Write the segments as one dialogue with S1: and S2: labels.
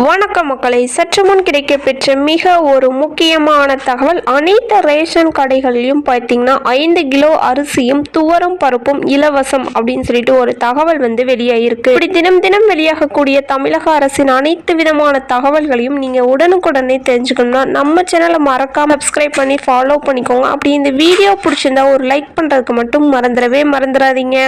S1: வணக்க மக்களை. சற்று முன் கிடைக்கப்பெற்ற மிக ஒரு முக்கியமான தகவல் அனைத்து ரேஷன் கடைகளிலும் பார்த்தீங்கன்னா ஐந்து கிலோ அரிசியும் துவரம் பருப்பும் இலவசம் அப்படின்னு சொல்லிட்டு ஒரு தகவல் வந்து வெளியாயிருக்கு. இப்படி தினம் தினம் வெளியாகக்கூடிய தமிழக அரசின் அனைத்து விதமான தகவல்களையும் நீங்க உடனுக்குடனே தெரிஞ்சுக்கணும்னா நம்ம சேனலை மறக்காம சப்ஸ்கிரைப் பண்ணி ஃபாலோ பண்ணிக்கோங்க. அப்படி இந்த வீடியோ பிடிச்சிருந்தா ஒரு லைக் பண்றதுக்கு மட்டும் மறந்துடவே மறந்துடாதீங்க.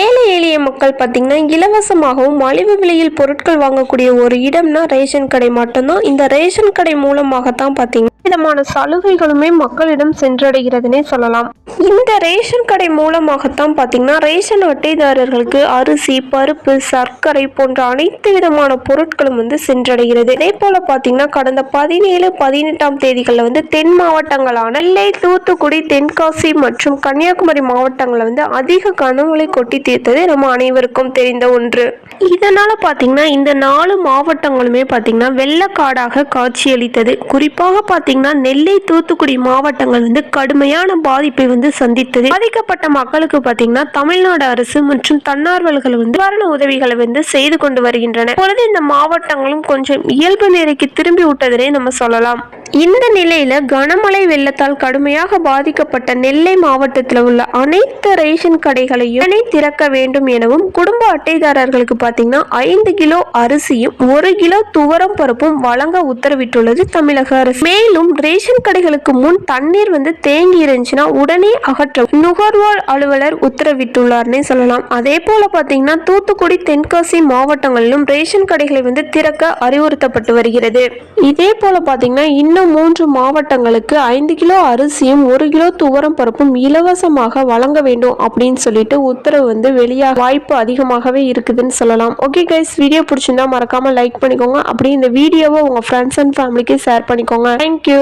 S1: ஏழை எளிய மக்கள் பார்த்தீங்கன்னா இலவசமாகவும் மலிவு விலையில் பொருட்கள் வாங்கக்கூடிய ஒரு இடம் இடம்னா ரேஷன் கடை மட்டும்தான். இந்த ரேஷன் கடை மூலமாகத்தான் பார்த்தீங்கன்னா விதமான சலுகைகளுமே மக்களிடம் சென்றடைகிறதுனே சொல்லலாம். இந்த ரேஷன் கடை மூலமாகத்தான் பார்த்தீங்கன்னா ரேஷன் அட்டைதாரர்களுக்கு அரிசி பருப்பு சர்க்கரை போன்ற அனைத்து விதமான பொருட்களும் வந்து சென்றடைகிறது. அதே போல பார்த்தீங்கன்னா கடந்த பதினேழு பதினெட்டாம் தேதிகளில் வந்து தென் மாவட்டங்களான நெல்லை தூத்துக்குடி தென்காசி மற்றும் கன்னியாகுமரி மாவட்டங்களில் வந்து அதிக கனமழை கொட்டி தீர்த்தது நம்ம அனைவருக்கும் தெரிந்த ஒன்று. இதனால பார்த்தீங்கன்னா இந்த நாலு மாவட்டங்களுமே பார்த்தீங்கன்னா வெள்ளக்காடாக காட்சியளித்தது. குறிப்பாக பார்த்தீங்கன்னா நெல்லை தூத்துக்குடி மாவட்டங்கள் வந்து கடுமையான பாதிப்பை வந்து சந்தித்தது. பாதிக்கப்பட்ட மக்களுக்கு பாத்தீங்கன்னா தமிழ்நாடு அரசு மற்றும் தன்னார்வலர்கள் வந்து நிவாரண உதவிகளை வந்து செய்து கொண்டு வருகின்றன பொழுது இந்த மாவட்டங்களும் கொஞ்சம் இயல்பு நிலைக்கு திரும்பி விட்டதனே நம்ம சொல்லலாம். இந்த நிலையில கனமழை வெள்ளத்தால் கடுமையாக பாதிக்கப்பட்ட நெல்லை மாவட்டத்தில் உள்ள அனைத்து ரேஷன் கடைகளையும் உடனே திறக்க வேண்டும் எனவும் குடும்ப அட்டைதாரர்களுக்கு பார்த்தீங்கன்னா ஐந்து கிலோ அரிசியும் ஒரு கிலோ துவரம் பருப்பும் வழங்க உத்தரவிட்டுள்ளது தமிழக அரசு. மேலும் ரேஷன் கடைகளுக்கு முன் தண்ணீர் வந்து தேங்கி இருந்துச்சுன்னா உடனே அகற்ற நுகர்வோர் அலுவலர் உத்தரவிட்டுள்ளார்னே சொல்லலாம். அதே போல பார்த்தீங்கன்னா தூத்துக்குடி தென்காசி மாவட்டங்களிலும் ரேஷன் கடைகளை வந்து திறக்க அறிவுறுத்தப்பட்டு வருகிறது. இதே போல பார்த்தீங்கன்னா இன்னும் மூன்று மாவட்டங்களுக்கு ஐந்து கிலோ அரிசியும் ஒரு கிலோ துவரம் பருப்பும் இலவசமாக வழங்க வேண்டும் அப்படின்னு சொல்லிட்டு உத்தரவு வந்து வெளியாக வாய்ப்பு அதிகமாகவே இருக்குதுன்னு சொல்லலாம். ஓகே கைஸ் வீடியோ பிடிச்சிருந்தா மறக்காம லைக் பண்ணிக்கோங்க. அப்படி இந்த வீடியோவை உங்க ஃப்ரெண்ட்ஸ் அண்ட் ஃபேமிலிக்கு ஷேர் பண்ணிக்கோங்க. Thank you